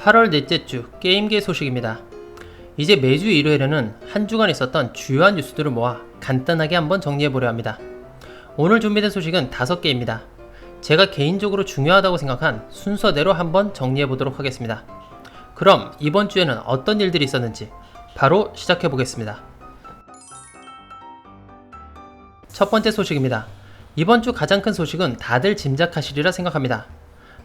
8월 넷째 주 게임계 소식입니다. 이제 매주 일요일에는 한 주간 있었던 주요한 뉴스들을 모아 간단하게 한번 정리해 보려 합니다. 오늘 준비된 소식은 5개입니다. 제가 개인적으로 중요하다고 생각한 순서대로 한번 정리해 보도록 하겠습니다. 그럼 이번 주에는 어떤 일들이 있었는지 바로 시작해 보겠습니다. 첫 번째 소식입니다. 이번 주 가장 큰 소식은 다들 짐작하시리라 생각합니다.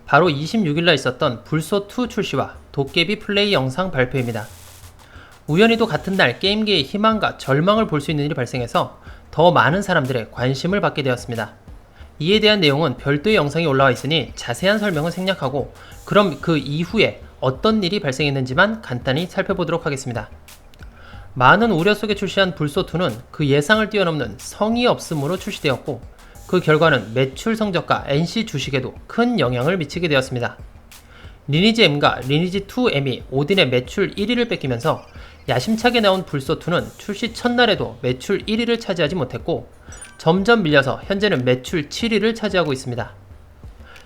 바로 26일날 있었던 불소2 출시와 도깨비 플레이 영상 발표입니다. 우연히도 같은 날 게임계의 희망과 절망을 볼 수 있는 일이 발생해서 더 많은 사람들의 관심을 받게 되었습니다. 이에 대한 내용은 별도의 영상이 올라와 있으니 자세한 설명은 생략하고 그럼 그 이후에 어떤 일이 발생했는지만 간단히 살펴보도록 하겠습니다. 많은 우려 속에 출시한 불소2는 그 예상을 뛰어넘는 성의 없음으로 출시되었고 그 결과는 매출 성적과 NC 주식에도 큰 영향을 미치게 되었습니다. 리니지 M과 리니지 2M이 오딘의 매출 1위를 뺏기면서 야심차게 나온 불소2는 출시 첫날에도 매출 1위를 차지하지 못했고 점점 밀려서 현재는 매출 7위를 차지하고 있습니다.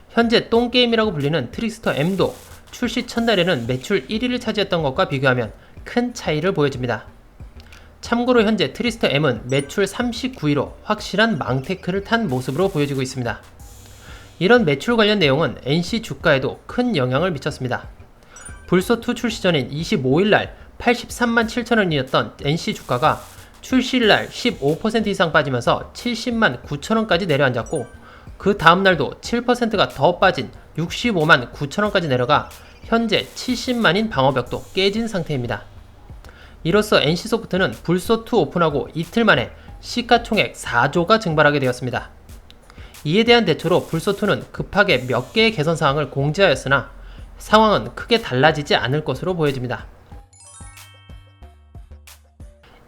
현재 똥게임이라고 불리는 트릭스터 M도 출시 첫날에는 매출 1위를 차지했던 것과 비교하면 큰 차이를 보여줍니다. 참고로 현재 트리스터 M은 매출 39위로 확실한 망테크를 탄 모습으로 보여지고 있습니다. 이런 매출 관련 내용은 NC 주가에도 큰 영향을 미쳤습니다. 불소2 출시 전인 25일날 83만 7천원이었던 NC 주가가 출시일날 15% 이상 빠지면서 70만 9천원까지 내려앉았고 그 다음날도 7%가 더 빠진 65만 9천원까지 내려가 현재 70만인 방어벽도 깨진 상태입니다. 이로써 NC소프트는 불소2 오픈하고 이틀 만에 시가총액 4조가 증발하게 되었습니다. 이에 대한 대처로 불소2는 급하게 몇 개의 개선 사항을 공지하였으나 상황은 크게 달라지지 않을 것으로 보여집니다.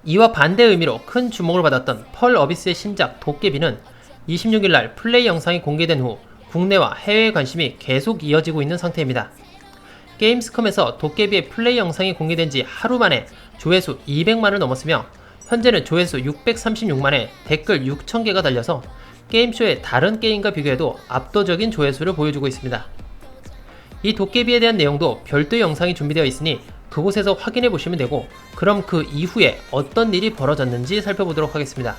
이와 반대 의미로 큰 주목을 받았던 펄 어비스의 신작 도깨비는 26일날 플레이 영상이 공개된 후 국내와 해외 관심이 계속 이어지고 있는 상태입니다. 게임스컴에서 도깨비의 플레이 영상이 공개된 지 하루 만에 조회수 200만을 넘었으며 현재는 조회수 636만에 댓글 6,000개가 달려서 게임쇼의 다른 게임과 비교해도 압도적인 조회수를 보여주고 있습니다. 이 도깨비에 대한 내용도 별도 영상이 준비되어 있으니 그곳에서 확인해 보시면 되고 그럼 그 이후에 어떤 일이 벌어졌는지 살펴보도록 하겠습니다.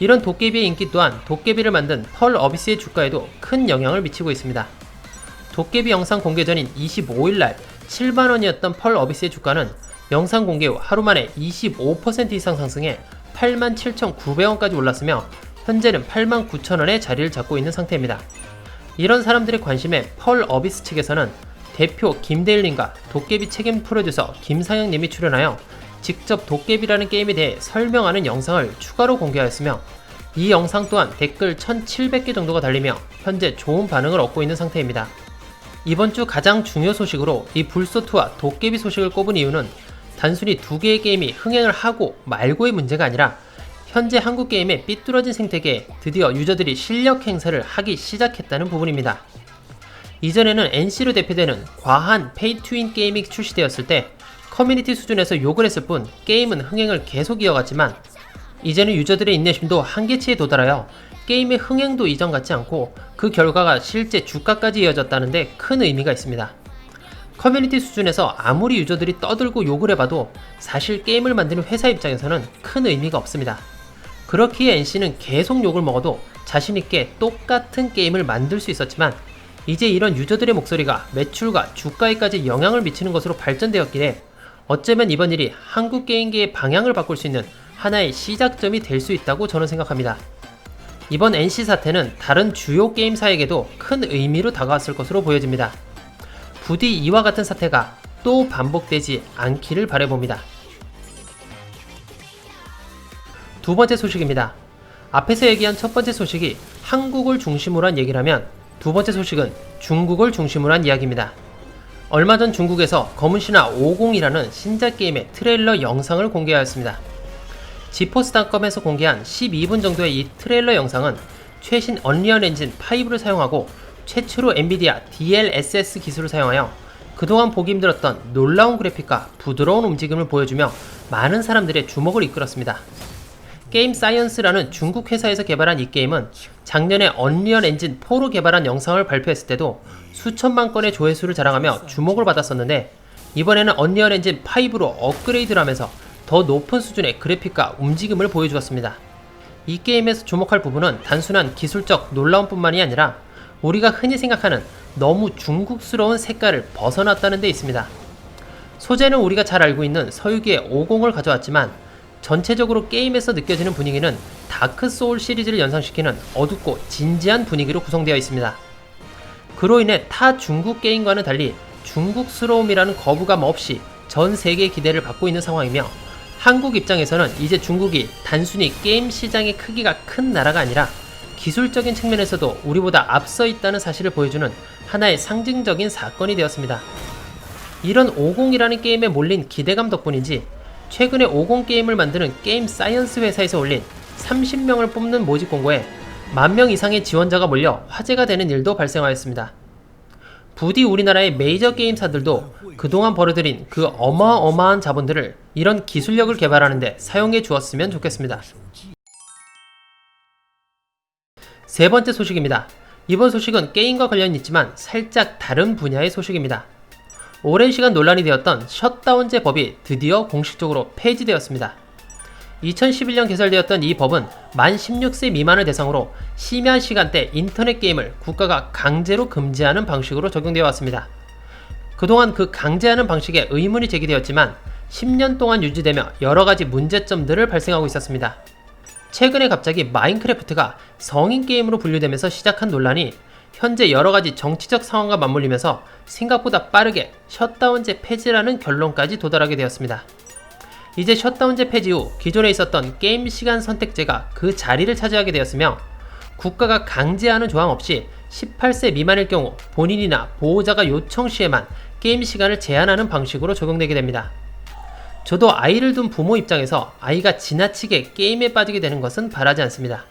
이런 도깨비의 인기 또한 도깨비를 만든 펄 어비스의 주가에도 큰 영향을 미치고 있습니다. 도깨비 영상 공개 전인 25일날 7만원이었던 펄 어비스의 주가는 영상 공개 후 하루 만에 25% 이상 상승해 87,900원까지 올랐으며 현재는 89,000원의 자리를 잡고 있는 상태입니다. 이런 사람들의 관심에 펄 어비스 측에서는 대표 김대일님과 도깨비 책임 프로듀서 김상영님이 출연하여 직접 도깨비라는 게임에 대해 설명하는 영상을 추가로 공개하였으며 이 영상 또한 댓글 1700개 정도가 달리며 현재 좋은 반응을 얻고 있는 상태입니다. 이번 주 가장 중요 소식으로 이 불소투와 도깨비 소식을 꼽은 이유는 단순히 두 개의 게임이 흥행을 하고 말고의 문제가 아니라 현재 한국 게임의 삐뚤어진 생태계에 드디어 유저들이 실력 행사를 하기 시작했다는 부분입니다. 이전에는 NC로 대표되는 과한 페이투인 게임이 출시되었을 때 커뮤니티 수준에서 욕을 했을 뿐 게임은 흥행을 계속 이어갔지만 이제는 유저들의 인내심도 한계치에 도달하여 게임의 흥행도 이전 같지 않고 그 결과가 실제 주가까지 이어졌다는데 큰 의미가 있습니다. 커뮤니티 수준에서 아무리 유저들이 떠들고 욕을 해봐도 사실 게임을 만드는 회사 입장에서는 큰 의미가 없습니다. 그렇기에 NC는 계속 욕을 먹어도 자신있게 똑같은 게임을 만들 수 있었지만 이제 이런 유저들의 목소리가 매출과 주가에까지 영향을 미치는 것으로 발전되었기에 어쩌면 이번 일이 한국 게임계의 방향을 바꿀 수 있는 하나의 시작점이 될 수 있다고 저는 생각합니다. 이번 NC 사태는 다른 주요 게임사에게도 큰 의미로 다가왔을 것으로 보여집니다. 부디 이와 같은 사태가 또 반복되지 않기를 바래봅니다. 두 번째 소식입니다. 앞에서 얘기한 첫 번째 소식이 한국을 중심으로 한 얘기라면 두 번째 소식은 중국을 중심으로 한 이야기입니다. 얼마 전 중국에서 검은신화 50이라는 신작 게임의 트레일러 영상을 공개하였습니다. 지포스닷컴에서 공개한 12분 정도의 이 트레일러 영상은 최신 언리얼 엔진 5를 사용하고 최초로 엔비디아 DLSS 기술을 사용하여 그동안 보기 힘들었던 놀라운 그래픽과 부드러운 움직임을 보여주며 많은 사람들의 주목을 이끌었습니다. 게임 사이언스라는 중국 회사에서 개발한 이 게임은 작년에 언리얼 엔진 4로 개발한 영상을 발표했을 때도 수천만 건의 조회수를 자랑하며 주목을 받았었는데 이번에는 언리얼 엔진 5로 업그레이드를 하면서 더 높은 수준의 그래픽과 움직임을 보여주었습니다. 이 게임에서 주목할 부분은 단순한 기술적 놀라움뿐만이 아니라 우리가 흔히 생각하는 너무 중국스러운 색깔을 벗어났다는 데 있습니다. 소재는 우리가 잘 알고 있는 서유기의 50을 가져왔지만 전체적으로 게임에서 느껴지는 분위기는 다크 소울 시리즈를 연상시키는 어둡고 진지한 분위기로 구성되어 있습니다. 그로 인해 타 중국 게임과는 달리 중국스러움이라는 거부감 없이 전 세계의 기대를 받고 있는 상황이며 한국 입장에서는 이제 중국이 단순히 게임 시장의 크기가 큰 나라가 아니라 기술적인 측면에서도 우리보다 앞서 있다는 사실을 보여주는 하나의 상징적인 사건이 되었습니다. 이런 50이라는 게임에 몰린 기대감 덕분인지 최근에 50 게임을 만드는 게임 사이언스 회사에서 올린 30명을 뽑는 모집 공고에 만 명 이상의 지원자가 몰려 화제가 되는 일도 발생하였습니다. 부디 우리나라의 메이저 게임사들도 그동안 벌어들인 그 어마어마한 자본들을 이런 기술력을 개발하는데 사용해 주었으면 좋겠습니다. 세 번째 소식입니다. 이번 소식은 게임과 관련이 있지만 살짝 다른 분야의 소식입니다. 오랜 시간 논란이 되었던 셧다운제 법이 드디어 공식적으로 폐지되었습니다. 2011년 개설되었던 이 법은 만 16세 미만을 대상으로 심야 시간대 인터넷 게임을 국가가 강제로 금지하는 방식으로 적용되어 왔습니다. 그동안 그 강제하는 방식에 의문이 제기되었지만 10년 동안 유지되며 여러 가지 문제점들을 발생하고 있었습니다. 최근에 갑자기 마인크래프트가 성인 게임으로 분류되면서 시작한 논란이 현재 여러 가지 정치적 상황과 맞물리면서 생각보다 빠르게 셧다운제 폐지라는 결론까지 도달하게 되었습니다. 이제 셧다운제 폐지 후 기존에 있었던 게임 시간 선택제가 그 자리를 차지하게 되었으며 국가가 강제하는 조항 없이 18세 미만일 경우 본인이나 보호자가 요청 시에만 게임 시간을 제한하는 방식으로 적용되게 됩니다. 저도 아이를 둔 부모 입장에서 아이가 지나치게 게임에 빠지게 되는 것은 바라지 않습니다.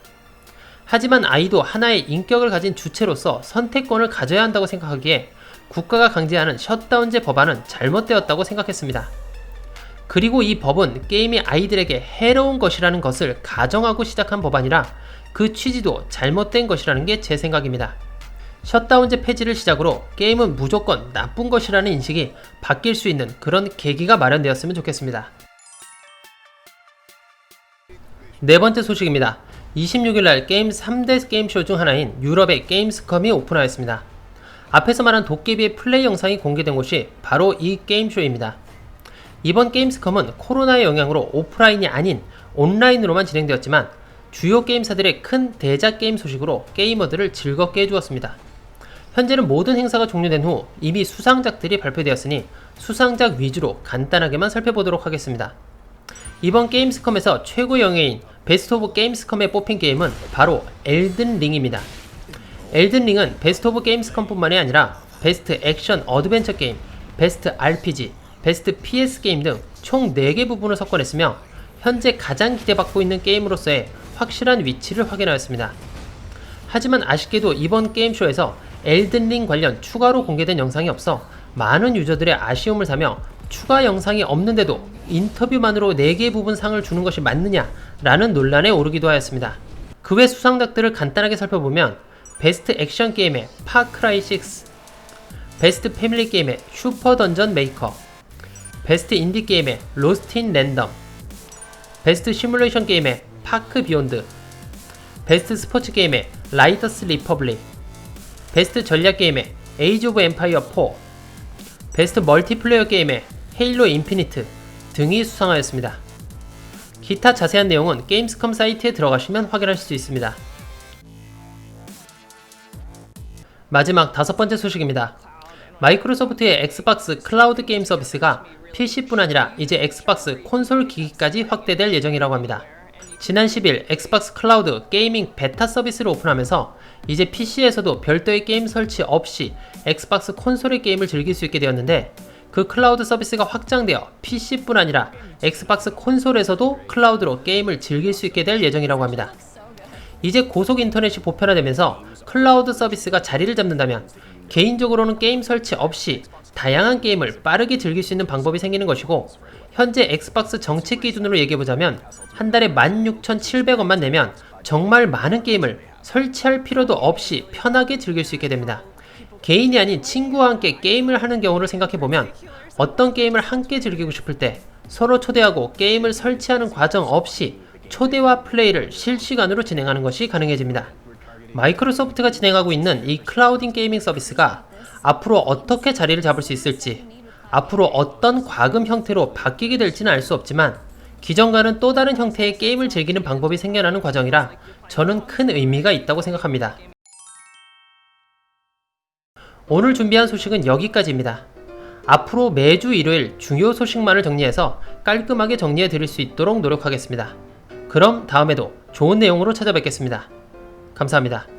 하지만 아이도 하나의 인격을 가진 주체로서 선택권을 가져야 한다고 생각하기에 국가가 강제하는 셧다운제 법안은 잘못되었다고 생각했습니다. 그리고 이 법은 게임이 아이들에게 해로운 것이라는 것을 가정하고 시작한 법안이라 그 취지도 잘못된 것이라는 게 제 생각입니다. 셧다운제 폐지를 시작으로 게임은 무조건 나쁜 것이라는 인식이 바뀔 수 있는 그런 계기가 마련되었으면 좋겠습니다. 네 번째 소식입니다. 26일날 게임 3대 게임쇼 중 하나인 유럽의 게임스컴이 오픈하였습니다. 앞에서 말한 도깨비의 플레이 영상이 공개된 곳이 바로 이 게임쇼입니다. 이번 게임스컴은 코로나의 영향으로 오프라인이 아닌 온라인으로만 진행되었지만 주요 게임사들의 큰 대작 게임 소식으로 게이머들을 즐겁게 해주었습니다. 현재는 모든 행사가 종료된 후 이미 수상작들이 발표되었으니 수상작 위주로 간단하게만 살펴보도록 하겠습니다. 이번 게임스컴에서 최고 영예인 베스트 오브 게임스컴에 뽑힌 게임은 바로 엘든 링입니다. 엘든 링은 베스트 오브 게임스컴뿐만이 아니라 베스트 액션 어드벤처 게임, 베스트 RPG, 베스트 PS 게임 등 총 4개 부분을 석권했으며 현재 가장 기대받고 있는 게임으로서의 확실한 위치를 확인하였습니다. 하지만 아쉽게도 이번 게임쇼에서 엘든링 관련 추가로 공개된 영상이 없어 많은 유저들의 아쉬움을 사며 추가 영상이 없는데도 인터뷰만으로 4개 부분 상을 주는 것이 맞느냐 라는 논란에 오르기도 하였습니다. 그 외 수상작들을 간단하게 살펴보면 베스트 액션 게임의 파크라이 6, 베스트 패밀리 게임의 슈퍼 던전 메이커, 베스트 인디 게임의 로스트 인 랜덤, 베스트 시뮬레이션 게임의 파크 비욘드, 베스트 스포츠 게임의 라이더스 리퍼블릭, 베스트 전략 게임의 에이지 오브 엠파이어 4, 베스트 멀티플레이어 게임의 헤일로 인피니트 등이 수상하였습니다. 기타 자세한 내용은 게임스컴 사이트에 들어가시면 확인하실 수 있습니다. 마지막 다섯 번째 소식입니다. 마이크로소프트의 엑스박스 클라우드 게임 서비스가 PC뿐 아니라 이제 엑스박스 콘솔 기기까지 확대될 예정이라고 합니다. 지난 10일 엑스박스 클라우드 게이밍 베타 서비스를 오픈하면서 이제 PC에서도 별도의 게임 설치 없이 엑스박스 콘솔의 게임을 즐길 수 있게 되었는데 그 클라우드 서비스가 확장되어 PC뿐 아니라 엑스박스 콘솔에서도 클라우드로 게임을 즐길 수 있게 될 예정이라고 합니다. 이제 고속 인터넷이 보편화되면서 클라우드 서비스가 자리를 잡는다면 개인적으로는 게임 설치 없이 다양한 게임을 빠르게 즐길 수 있는 방법이 생기는 것이고 현재 엑스박스 정책 기준으로 얘기해보자면 한 달에 16,700원만 내면 정말 많은 게임을 설치할 필요도 없이 편하게 즐길 수 있게 됩니다. 개인이 아닌 친구와 함께 게임을 하는 경우를 생각해보면 어떤 게임을 함께 즐기고 싶을 때 서로 초대하고 게임을 설치하는 과정 없이 초대와 플레이를 실시간으로 진행하는 것이 가능해집니다. 마이크로소프트가 진행하고 있는 이 클라우딩 게이밍 서비스가 앞으로 어떻게 자리를 잡을 수 있을지, 앞으로 어떤 과금 형태로 바뀌게 될지는 알 수 없지만, 기존과는 또 다른 형태의 게임을 즐기는 방법이 생겨나는 과정이라 저는 큰 의미가 있다고 생각합니다. 오늘 준비한 소식은 여기까지입니다. 앞으로 매주 일요일 중요 소식만을 정리해서 깔끔하게 정리해 드릴 수 있도록 노력하겠습니다. 그럼 다음에도 좋은 내용으로 찾아뵙겠습니다. 감사합니다.